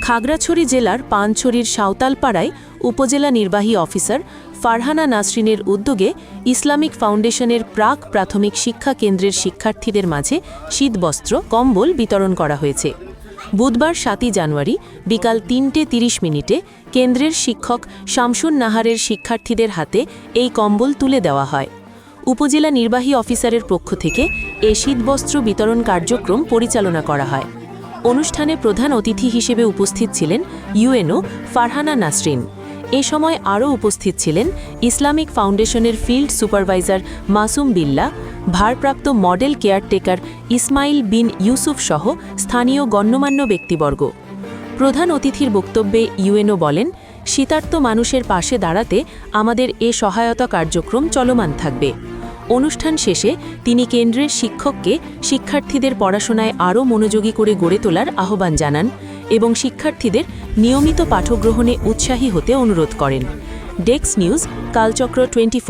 খাগড়াছড়ি জেলার পানছড়ির সাঁওতালপাড়ায় উপজেলা নির্বাহী অফিসার ফারহানা নাসরিনের উদ্যোগে ইসলামিক ফাউন্ডেশনের প্রাক প্রাথমিক শিক্ষা কেন্দ্রের শিক্ষার্থীদের মাঝে শীতবস্ত্র, কম্বল বিতরণ করা হয়েছে। বুধবার সাতই জানুয়ারি বিকাল তিনটে তিরিশ মিনিটে কেন্দ্রের শিক্ষক শামসুন নাহারের শিক্ষার্থীদের হাতে এই কম্বল তুলে দেওয়া হয়। উপজেলা নির্বাহী অফিসারের পক্ষ থেকে এ শীতবস্ত্র বিতরণ কার্যক্রম পরিচালনা করা হয়। অনুষ্ঠানে প্রধান অতিথি হিসেবে উপস্থিত ছিলেন ইউএনও ফারহানা নাসরিন। এ সময় আরও উপস্থিত ছিলেন ইসলামিক ফাউন্ডেশনের ফিল্ড সুপারভাইজার মাসুম বিল্লা, ভারপ্রাপ্ত মডেল কেয়ারটেকার ইসমাইল বিন ইউসুফ সহ স্থানীয় গণ্যমান্য ব্যক্তিবর্গ। প্রধান অতিথির বক্তব্যে ইউএনও বলেন শীতার্ত মানুষের পাশে দাঁড়াতে আমাদের এ সহায়তা কার্যক্রম চলমান থাকবে। অনুষ্ঠান শেষে তিনি কেন্দ্রের শিক্ষককে শিক্ষার্থীদের পড়াশোনায় আরও মনোযোগী করে গড়ে তোলার আহ্বান জানান এবং শিক্ষার্থীদের নিয়মিত পাঠগ্রহণে উৎসাহী হতে অনুরোধ করেন। ডেক্স নিউজ, কালচক্র টোয়েন্টি